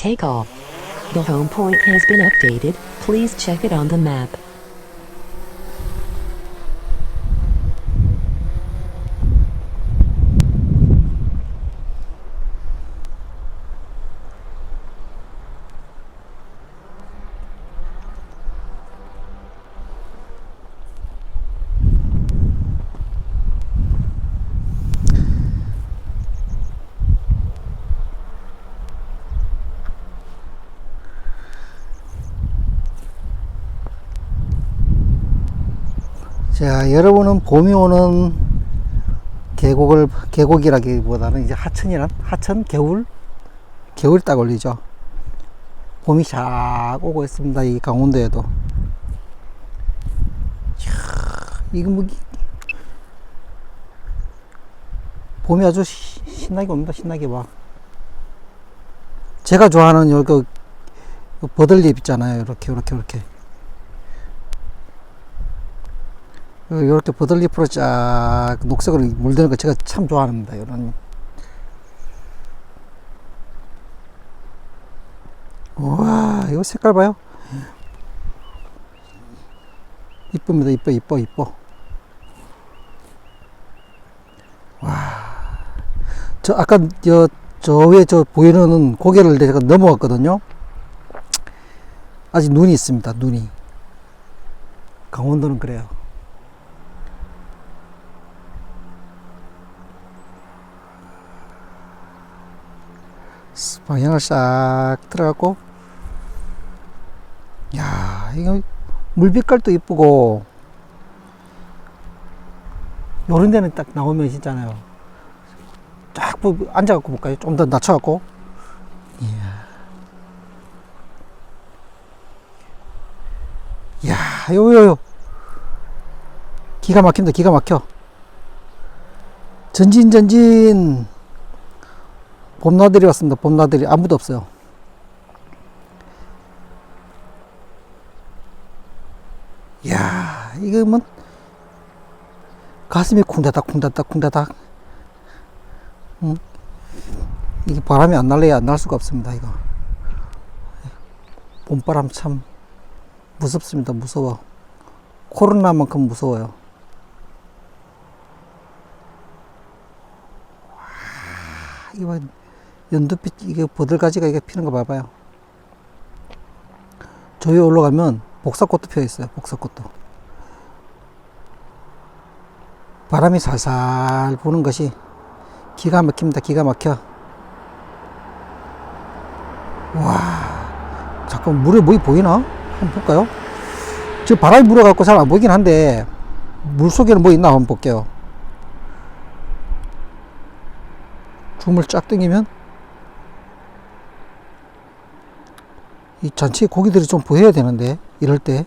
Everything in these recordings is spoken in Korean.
Take off. The home point has been updated. Please check it on the map. 자, 여러분은 봄이 오는 계곡을, 계곡이라기보다는 이제 하천이란, 하천, 겨울? 겨울이 딱 올리죠. 봄이 샥 오고 있습니다. 이 강원도에도. 이야, 이거 뭐, 이- 봄이 아주 시- 신나게 옵니다. 신나게 와. 제가 좋아하는 요, 그, 그 버들잎 있잖아요. 이렇게, 이렇게, 이렇게. 이렇게 버들잎으로 쫙 녹색으로 물드는 거 제가 참 좋아합니다. 이런. 와, 이거 색깔 봐요. 이쁩니다. 이뻐, 이뻐, 이뻐. 와. 저, 아까, 저, 저 위에 저 보이는 고개를 내가 넘어왔거든요. 아직 눈이 있습니다. 눈이. 강원도는 그래요. 방향을 싹 들어가고. 야 이거 물 빛깔도 이쁘고. 요런 데는 딱 나오면 진짜나요. 쫙 보- 앉아갖고 볼까요? 좀 더 낮춰갖고. 이야. 야 요요요. 기가 막힌다 기가 막혀. 전진 전진 봄나들이 왔습니다. 봄나들이 아무도 없어요. 이야, 이거 뭐 가슴이 쿵다닥 쿵다닥 쿵다닥. 응? 이게 바람이 안 날래야 안 날 수가 없습니다. 이거 봄바람 참 무섭습니다. 무서워. 코로나만큼 무서워요. 와, 이거 봐. 연두빛 이게 버들가지가 이게 피는 거 봐봐요. 저 위에 올라가면 복사꽃도 피어 있어요. 복사꽃도. 바람이 살살 부는 것이 기가 막힙니다. 기가 막혀. 와, 잠깐 물에 뭐이 보이나? 한번 볼까요? 저 바람이 불어갖고 잘 안 보이긴 한데 물 속에는 뭐 있나 한번 볼게요. 줌을 쫙 당기면 이 전체 고기들이 좀 보여야 되는데 이럴 때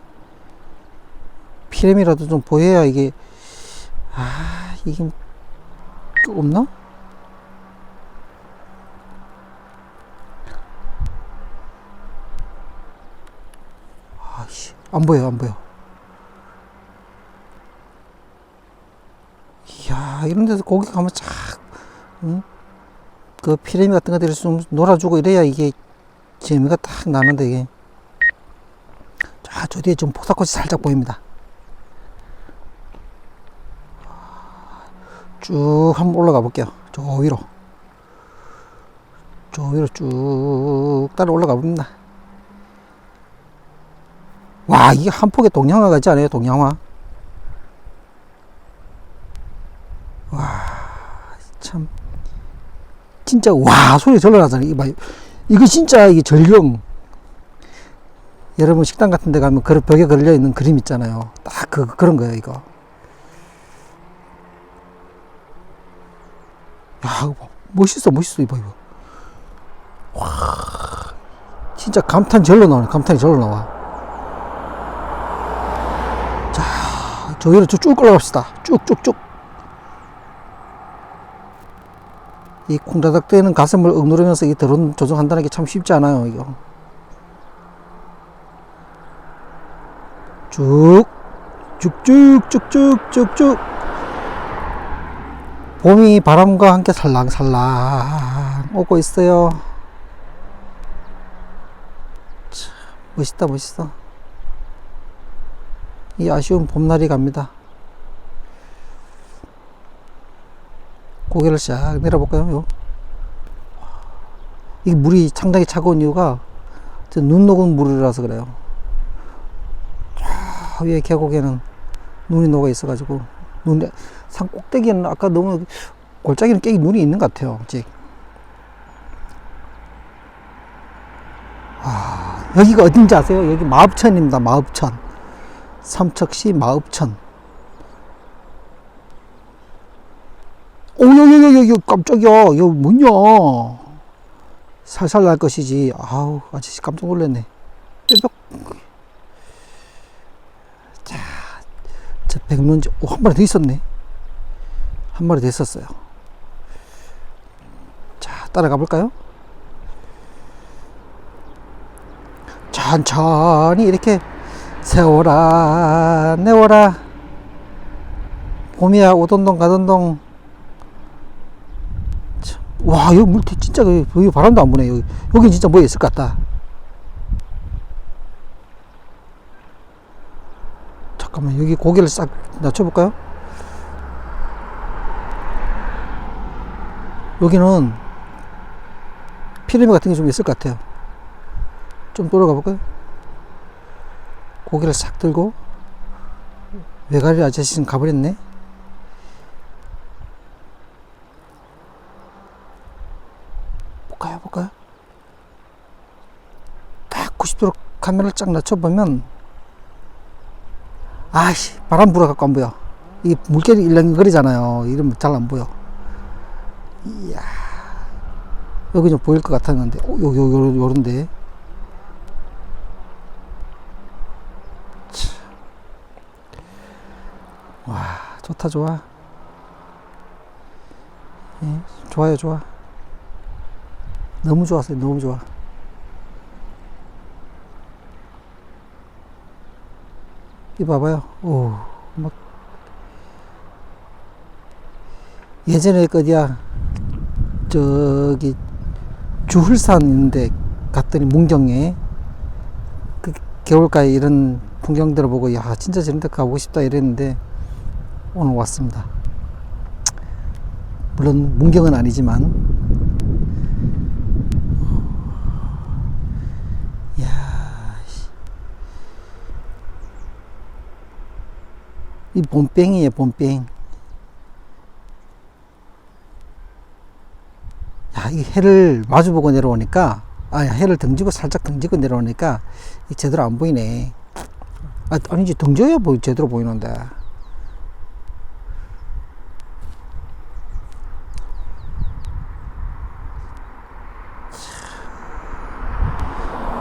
피렘이라도 좀 보여야 이게 아 이게 또 없나? 아씨 안 보여 안 보여 이야 이런 데서 고기 가면 쫙 응? 그 피레미 같은 것들이 좀 놀아주고 이래야 이게 재미가 딱 나는데 이게 자, 저 뒤에 좀 폭삭꽃이 살짝 보입니다. 쭉 한번 올라가 볼게요. 저 위로. 저 위로 쭉 따라 올라가 봅니다. 와, 이게 한 폭의 동양화 같지 않아요? 동양화. 와, 참. 진짜 와 소리 절로 나잖아요. 이거 진짜 이게 전령. 여러분 식당 같은 데 가면 그 벽에 걸려 있는 그림 있잖아요. 딱 그, 그런 거예요, 이거. 야. 멋있어, 멋있어, 이거, 이거. 와, 진짜 감탄 절로 나오네, 감탄이 절로 나와. 자, 저 위로 쭉 올라갑시다. 쭉, 쭉, 쭉. 이 콩다닥대는 가슴을 억누르면서 이 드론 조정한다는 게 참 쉽지 않아요, 이거. 쭉, 쭉쭉, 쭉쭉, 쭉쭉. 봄이 바람과 함께 살랑살랑 오고 있어요. 멋있다, 멋있어. 이 아쉬운 봄날이 갑니다. 고개를 싹 내려볼까요? 요. 이 물이 상당히 차가운 이유가 저눈 녹은 물이라서 그래요. 저 위에 계곡에는 눈이 녹아 있어가지고 눈, 산 꼭대기는 아까 너무 골짜기는 깨기 눈이 있는 것 같아요. 아직. 아, 여기가 어딘지 아세요? 여기 마읍천입니다. 마읍천. 삼척시 마읍천. 오, 야, 야, 야, 야, 깜짝이야. 이거 뭐냐. 살살 날 것이지. 아우, 아저씨 깜짝 놀랐네. 뾰벽. 자, 저 백론지, 오, 한 마리 더 있었네. 한 마리 더 있었어요. 자, 따라가 볼까요? 천천히 이렇게 세워라, 내워라. 봄이야, 오던 동 가던 동. 참, 와, 여기 물티 진짜, 여기 바람도 안 부네. 여기, 여기 진짜 뭐 있을 것 같다. 잠깐만, 여기 고개를 싹 낮춰볼까요? 여기는 피라미 같은 게 좀 있을 것 같아요. 좀 돌아가 볼까요? 고개를 싹 들고 외가리 아저씨는 가버렸네. 볼까요, 볼까요? 딱 90도로 카메라를 쫙 낮춰보면 아씨 바람 불어갖고 안 보여. 이게 물결이 일렁거리잖아요. 이러면 잘 안 보여. 이야 여기 좀 보일 것 같았는데 어, 여기 요, 요, 요런데 참. 와 좋다 좋아 예, 좋아요 좋아 너무 좋았어요. 너무 좋아. 이 봐봐요. 오 막 예전에 그 어디야? 저기 있는데 갔더니 문경에 그 겨울가에 이런 풍경들을 보고 야 진짜 저런 데 가보고 싶다 이랬는데 오늘 왔습니다. 물론 문경은 아니지만 야 씨. 이 봄뱅이에요 봄뱅 야, 이 해를 마주보고 내려오니까, 아, 해를 등지고 살짝 등지고 내려오니까, 이 제대로 안 보이네. 아, 아니지, 등져야 뭐 제대로 보이는데.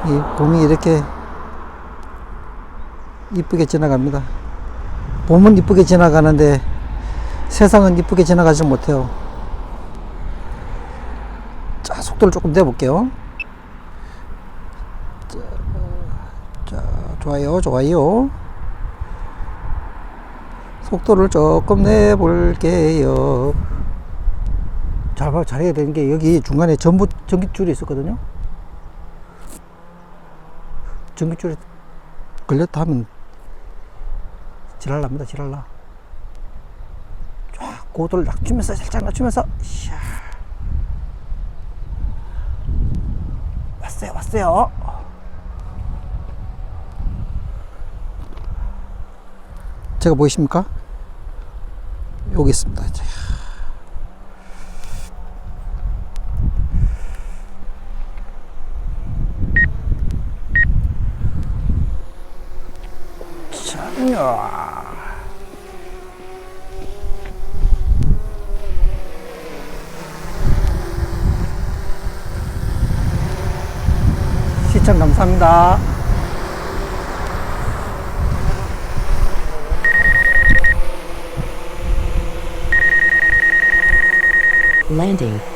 이 봄이 이렇게 이쁘게 지나갑니다. 봄은 이쁘게 지나가는데 세상은 이쁘게 지나가지 못해요. 자, 속도를 조금 내볼게요. 자, 자, 좋아요, 좋아요. 속도를 조금 내볼게요. 잘 봐, 잘해야 되는 게 여기 중간에 전부 전기줄이 있었거든요. 전기줄에 걸렸다 하면 지랄납니다, 지랄나. 쫙 고도를 낮추면서 살짝 낮추면서 샤. 왔어요, 왔어요. 제가 보이십니까? 여기 있습니다. 자. 자, 야. 시청 감사합니다. Landing.